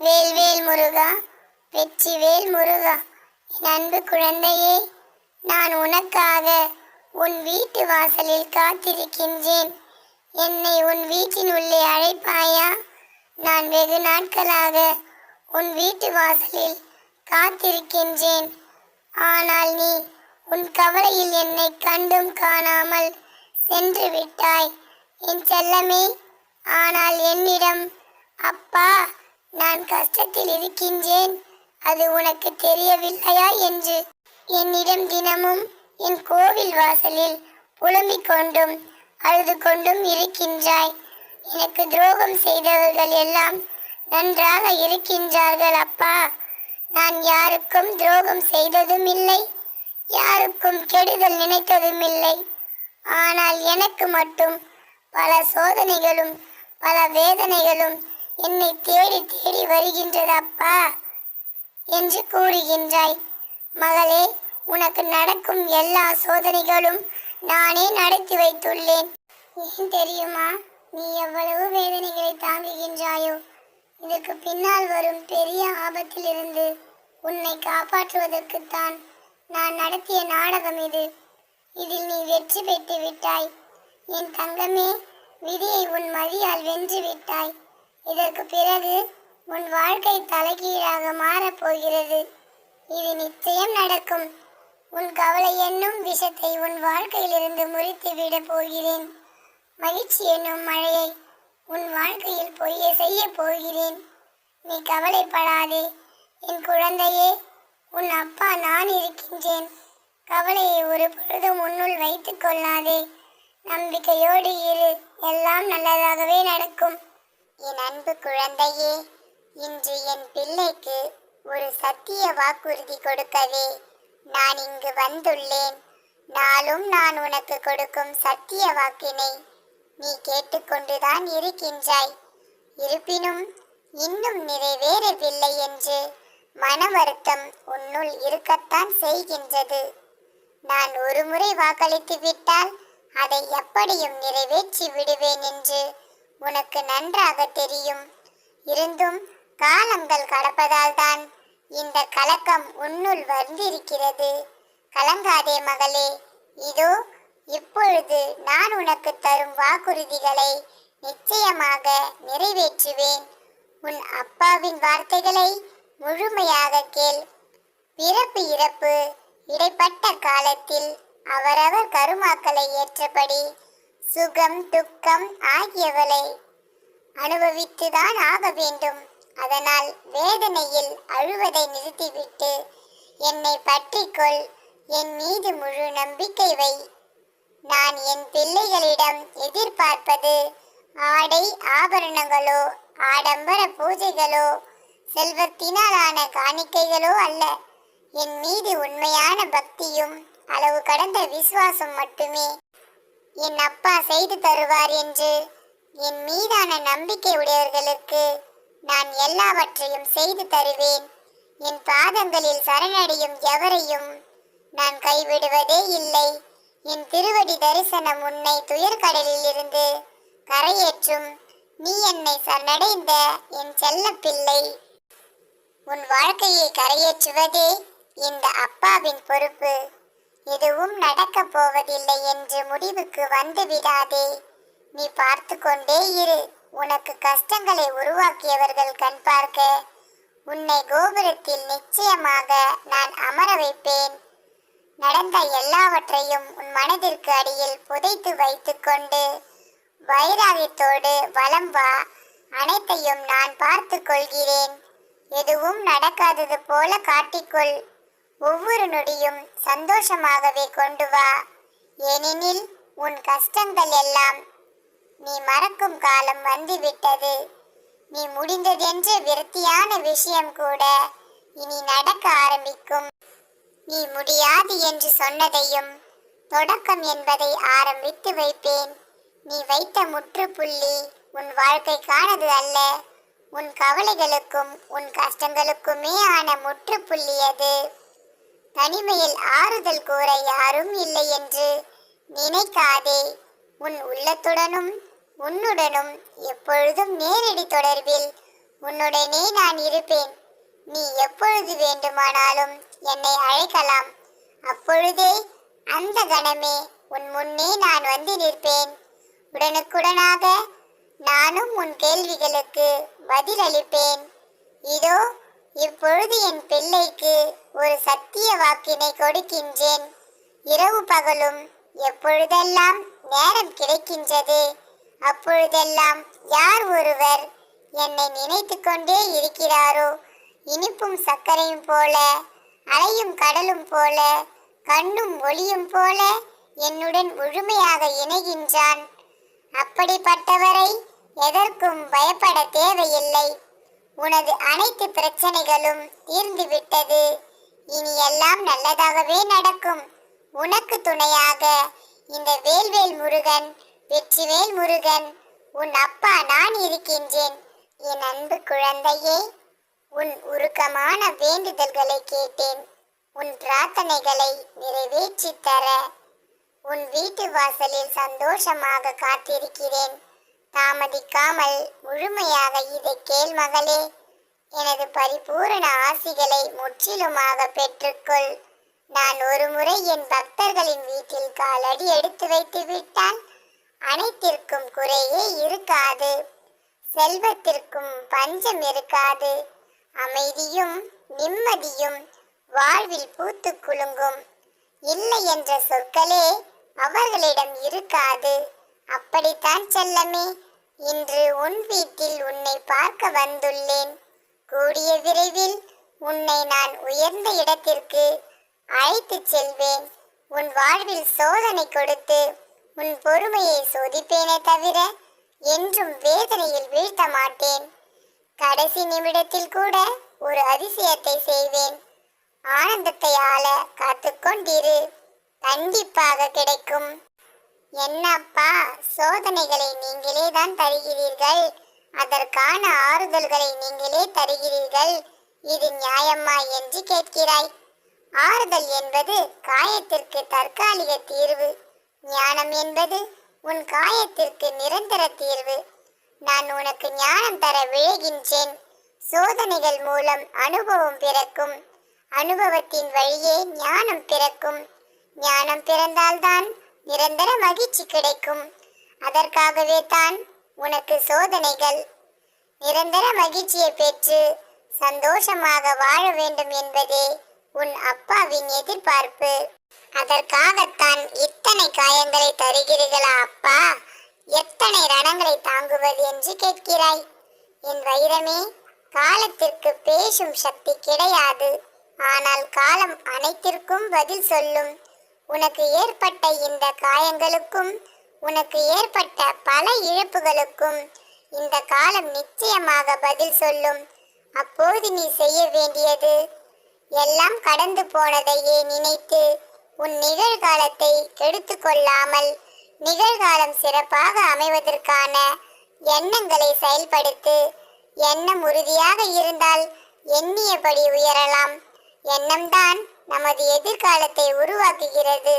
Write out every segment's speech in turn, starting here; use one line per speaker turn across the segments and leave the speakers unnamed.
வேல்வேல் முருகா வெற்றிவேல் முருகா. என் அன்பு குழந்தையே நான் உனக்காக உன் வீட்டு வாசலில் காத்திருக்கின்றேன். என்னை உன் வீட்டின் உள்ளே அழைப்பாயா? நான் வெகு நாட்களாக உன் வீட்டு வாசலில் காத்திருக்கின்றேன். ஆனால் நீ உன் கவலையில் என்னை கண்டும் காணாமல் சென்று விட்டாய். என் செல்லமே ஆனால் என்னிடம் அப்பா நான் கஷ்டத்தில் இருக்கின்றேன். அது உனக்கு தெரியவில்லையா என்று என்னிடம் தினமும் என் கோவில் வாசலில் புலம்பிக் கொண்டும் அழுது கொண்டும் இருக்கின்றாய். எனக்கு துரோகம் செய்தவர்கள் எல்லாம் நன்றாக இருக்கின்றார்கள் அப்பா. நான் யாருக்கும் துரோகம் செய்ததும் இல்லை யாருக்கும் கெடுதல் நினைத்ததும் இல்லை. ஆனால் எனக்கு மட்டும் பல சோதனைகளும் பல வேதனைகளும் என்னை தேடி தேடி வருகின்றது அப்பா என்று கூறுகின்றாய். மகளே உனக்கு நடக்கும் எல்லா சோதனைகளும் நானே நடத்தி வைத்துள்ளேன். ஏன் தெரியுமா? நீ எவ்வளவு வேதனைகளை தாங்குகின்றாயோ. இதற்கு பின்னால் வரும் பெரிய ஆபத்திலிருந்து உன்னை காப்பாற்றுவதற்குத்தான் நான் நடத்திய நாடகம் இது. இதில் நீ வெற்றி பெற்று விட்டாய். என் தங்கமே விதியை உன் மதியால் வென்று விட்டாய். இதற்கு பிறகு உன் வாழ்க்கை தலைகீழாக மாறப் போகிறது. இது நிச்சயம் நடக்கும். உன் கவலை என்னும் விஷத்தை உன் வாழ்க்கையிலிருந்து முறித்து விடப் போகிறேன். மகிழ்ச்சி என்னும் மழையை உன் வாழ்க்கையில் பொய்ய செய்ய போகிறேன். நீ கவலைப்படாதே. என் குழந்தையே உன் அப்பா நான் இருக்கின்றேன். கவலையை ஒரு பொழுதும் உன்னுள் வைத்துக் கொள்ளாதே. நம்பிக்கையோடு இரு. எல்லாம் நல்லதாகவே நடக்கும். என் அன்பு குழந்தையே இன்று என் பிள்ளைக்கு ஒரு சத்திய வாக்குறுதி கொடுக்கவே நான் இங்கு வந்துள்ளேன். நாளும் நான் உனக்கு கொடுக்கும் சத்திய வாக்கினை நீ கேட்டுக்கொண்டுதான் இருக்கின்றாய். இருப்பினும் இன்னும் நிறைவேறவில்லை என்று மன வருத்தம் உன்னுள் இருக்கத்தான் செய்கின்றது. நான் ஒருமுறை வாக்களித்து விட்டால் அதை எப்படியும் நிறைவேற்றி விடுவேன் என்று உனக்கு நன்றாக தெரியும். இருந்தும் காலங்கள் கடப்பதால் தான் இந்த கலக்கம் உன்னுள் வந்திருக்கிறது. கலங்காதே மகளே இதோ இப்பொழுது நான் உனக்கு தரும் வாக்குறுதிகளை நிச்சயமாக நிறைவேற்றுவேன். உன் அப்பாவின் வார்த்தைகளை முழுமையாக கேள். பிறப்பு இறப்பு இடைப்பட்ட காலத்தில் அவரவர் கருமாக்களை ஏற்றபடி சுகம் துக்கம் ஆகியவளை அனுபவித்துதான் ஆக வேண்டும். அதனால் வேதனையில் அழுவதை நிறுத்திவிட்டு என்னை பற்றிக்கொள். என் மீது முழு நம்பிக்கை வை. நான் என் பிள்ளைகளிடம் எதிர்பார்ப்பது ஆடை ஆபரணங்களோ ஆடம்பர பூஜைகளோ செல்வத்தினாலான காணிக்கைகளோ அல்ல. என் மீது உண்மையான பக்தியும் அளவு கடந்த விசுவாசம் மட்டுமே. என் அப்பா செய்து தருவார் என்று என் மீதான நம்பிக்கை உடையவர்களுக்கு நான் எல்லாவற்றையும் செய்து தருவேன். என் பாதங்களில் சரணடையும் எவரையும் நான் கைவிடுவதே இல்லை. என் திருவடி தரிசனம் உன்னை துயர்கடலில் இருந்து கரையேற்றும். நீ என்னை சரணடைந்த என் செல்ல பிள்ளை உன் வாழ்க்கையை கரையேற்றுவதே இந்த அப்பாவின் பொறுப்பு. எதுவும் நடக்கப் போவதில்லை என்று முடிவுக்கு வந்து விடாதே. நீ பார்த்து கொண்டே இரு. உனக்கு கஷ்டங்களை உருவாக்கியவர்கள் கண் பார்க்க. உன்னை கோபுரத்தில் நிச்சயமாக நான் அமர வைப்பேன். நடந்த எல்லாவற்றையும் உன் மனதிற்கு அடியில் புதைத்து வைத்துக்கொண்டு வைராகியத்தோடு வலம் வா. அனைத்தையும் நான் பார்த்து கொள்கிறேன். எதுவும் நடக்காதது போல காட்டிக்கொள். ஒவ்வொரு நொடியும் சந்தோஷமாகவே கொண்டு வா. ஏனெனில் உன் கஷ்டங்கள் எல்லாம் நீ மறக்கும் காலம் வந்துவிட்டது. நீ முடிந்ததென்று விருத்தியான விஷயம் கூட இனி நடக்க ஆரம்பிக்கும். நீ முடியாது என்று சொன்னதையும் தொடக்கம் என்பதை ஆரம்பித்து வைப்பேன். நீ வைத்த முற்றுப்புள்ளி உன் வாழ்க்கைக்கானது அல்ல. உன் கவலைகளுக்கும் உன் கஷ்டங்களுக்குமே ஆன முற்றுப்புள்ளி அது. தனிமையில் ஆறுதல் கூற யாரும் இல்லை என்று நினைக்காதே. உன் உள்ளத்துடனும் உன்னுடனும் எப்பொழுதும் நேரடி தொடர்பில் உன்னுடனே நான் இருப்பேன். நீ எப்பொழுது வேண்டுமானாலும் என்னை அழைக்கலாம். அப்பொழுதே அந்த கணமே உன் முன்னே நான் வந்து நிற்பேன். உடனுக்குடனாக நானும் உன் கேள்விகளுக்கு பதிலளிப்பேன். இதோ இப்பொழுது என் பிள்ளைக்கு ஒரு சத்திய வாக்கினை கொடுக்கின்றேன். இரவு பகலும் எப்பொழுதெல்லாம் நேரம் கிடைக்கின்றது? அப்பொழுதெல்லாம் யார் ஒருவர் என்னை நினைத்து கொண்டே இருக்கிறாரோ? இனிப்பும் சர்க்கரையும் போல அலையும் கடலும் போல கண்ணும் ஒளியும் போல என்னுடன் முழுமையாக இணைகின்றான். அப்படிப்பட்டவரை எதற்கும் பயப்பட தேவையில்லை. உனது அனைத்து பிரச்சனைகளும் தீர்ந்துவிட்டது. இனி எல்லாம் நல்லதாகவே நடக்கும். உனக்கு துணையாக இந்த வேல்வேல் முருகன் வெற்றிவேல் முருகன் உன் அப்பா நான் இருக்கின்றேன். என் அன்பு குழந்தையே உன் உருக்கமான வேண்டுதல்களை கேட்டேன். உன் பிரார்த்தனைகளை நிறைவேற்றி தர உன் வீட்டு வாசலில் சந்தோஷமாக காத்திருக்கிறேன். தாமதிக்காமல் முழுமையாக இதை கேள் மகளே. எனது பரிபூரண ஆசிகளை முற்றிலுமாக பெற்றுக்கொள். நான் ஒருமுறை என் பக்தர்களின் வீட்டில் காலடி எடுத்து வைத்து விட்டால் அனைத்திற்கும் குறையே இருக்காது. செல்வத்திற்கும் பஞ்சம் இருக்காது. அமைதியும் நிம்மதியும் வாழ்வில் பூத்து குலுங்கும். இல்லை என்ற சொற்களே அவர்களிடம் இருக்காது. அப்படித்தான் செல்லமே. இன்று உன் வீட்டில் உன்னை பார்க்க வந்துள்ளேன். கூடிய விரைவில் உன்னை நான் உயர்ந்த இடத்திற்கு அழைத்துச் செல்வேன். உன் வாழ்வில் சோதனை கொடுத்து உன் பொறுமையை சோதிப்பேனே தவிர என்றும் வேதனையில் வீழ்த்த மாட்டேன். கடைசி நிமிடத்தில் கூட ஒரு அதிசயத்தை செய்வேன். ஆனந்தத்தை ஆள காத்துக்கொண்டிரு கண்டிப்பாக கிடைக்கும். என்னப்பா சோதனைகளை நீங்களே தான் தருகிறீர்கள். அதற்கான ஆறுதல்களை நீங்களே தருகிறீர்கள். இது நியாயமா என்று கேட்கிறாய். ஆறுதல் என்பது காயத்திற்கு தற்காலிக தீர்வு. ஞானம் என்பது உன் காயத்திற்கு நிரந்தர தீர்வு. நான் உனக்கு ஞானம் தர விழைகின்றேன். சோதனைகள் மூலம் அனுபவம் பிறக்கும். அனுபவத்தின் வழியே ஞானம் பிறக்கும். ஞானம் பிறந்தால்தான் நிரந்தர மகிழ்ச்சி கிடைக்கும். அதற்காகவே தான் உனக்கு சோதனைகள். நிரந்தர மகிழ்ச்சியை பெற்று சந்தோஷமாக வாழ வேண்டும் என்பதே உன் அப்பாவின் எதிர்பார்ப்பு. அதற்காகத்தான் இத்தனை காயங்களை தருகிறீர்களா அப்பா? எத்தனை ரணங்களை தாங்குவது என்று கேட்கிறாய். என் வைரமே காலத்திற்கு பேசும் சக்தி கிடையாது. ஆனால் காலம் அனைத்திற்கும் பதில் சொல்லும். உனக்கு ஏற்பட்ட இந்த காயங்களுக்கும் உனக்கு ஏற்பட்ட பல இழப்புகளுக்கும் இந்த காலம் நிச்சயமாக பதில் சொல்லும். அப்போது நீ செய்ய வேண்டியது எல்லாம் கடந்து போனதையே நினைத்து உன் நிகழ்காலத்தை கெடுத்து கொள்ளாமல் நிகழ்காலம் சிறப்பாக அமைவதற்கான எண்ணங்களை செயல்படுத்து எண்ணம் உறுதியாக இருந்தால் எண்ணியபடி உயரலாம். எண்ணம்தான் நமது எதிர்காலத்தை உருவாக்குகிறது.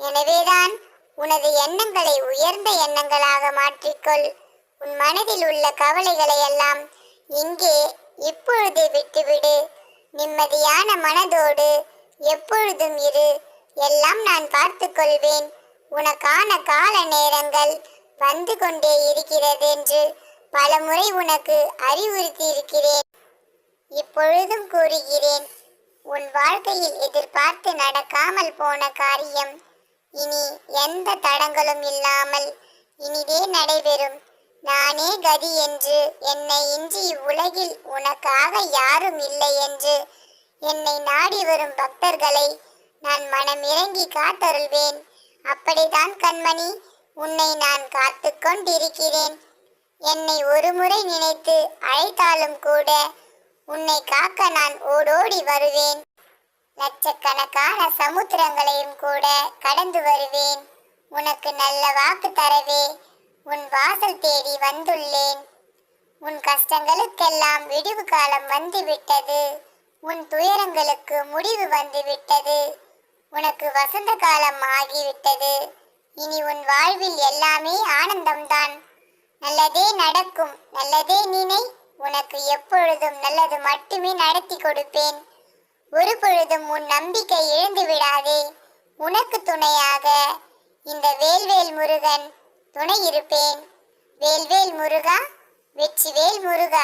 எனவேதான் உனது எண்ணங்களை உயர்ந்த எண்ணங்களாக மாற்றிக்கொள். உன் மனதில் உள்ள கவலைகளை எல்லாம் இங்கே இப்பொழுது விட்டுவிடு. நிம்மதியான மனதோடு எப்பொழுதும் இரு. எல்லாம் நான் பார்த்துக்கொள்வேன் உனக்கான கால நேரங்கள் வந்து கொண்டே இருக்கிறது என்று பலமுறை உனக்கு அறிவுறுத்தி இருக்கிறேன். இப்பொழுதும் கூறுகிறேன். உன் வாழ்க்கையில் எதிர்பார்த்து நடக்காமல் போன காரியம் இனி எந்த தடங்களும் இல்லாமல் இனிதே நடைபெறும். நானே கதி என்று என்னை இன்றி இவ்வுலகில் உனக்காக யாரும் இல்லை என்று என்னை நாடி வரும் பக்தர்களை நான் மனம் இறங்கி காத்தருள்வேன். அப்படிதான் கண்மணி உன்னை நான் காத்து கொண்டிருக்கிறேன். என்னை ஒரு முறை நினைத்து அழைத்தாலும் கூட உன்னை காக்க நான் ஓடோடி வருவேன். லட்சக்கணக்கான சமுத்திரங்களையும் கூட கடந்து வருவேன். உனக்கு நல்ல வாக்கு தரவே உன் வாசல் தேடி வந்துள்ளேன். உன் கஷ்டங்களுக்கெல்லாம் விடிவு காலம் வந்துவிட்டது. உன் துயரங்களுக்கு முடிவு வந்துவிட்டது. உனக்கு வசந்த காலம் ஆகிவிட்டது. இனி உன் வாழ்வில் எல்லாமே ஆனந்தம்தான். நல்லதே நடக்கும் நல்லதே நினை உனக்கு எப்பொழுதும் நல்லது மட்டுமே நடத்தி கொடுப்பேன். ஒரு பொழுதும் உன் நம்பிக்கை இழந்து விடாதே. உனக்கு துணையாக இந்த வேல்வேல் முருகன் துணை இருப்பேன். வேல்வேல் முருகா வெற்றிவேல் முருகா.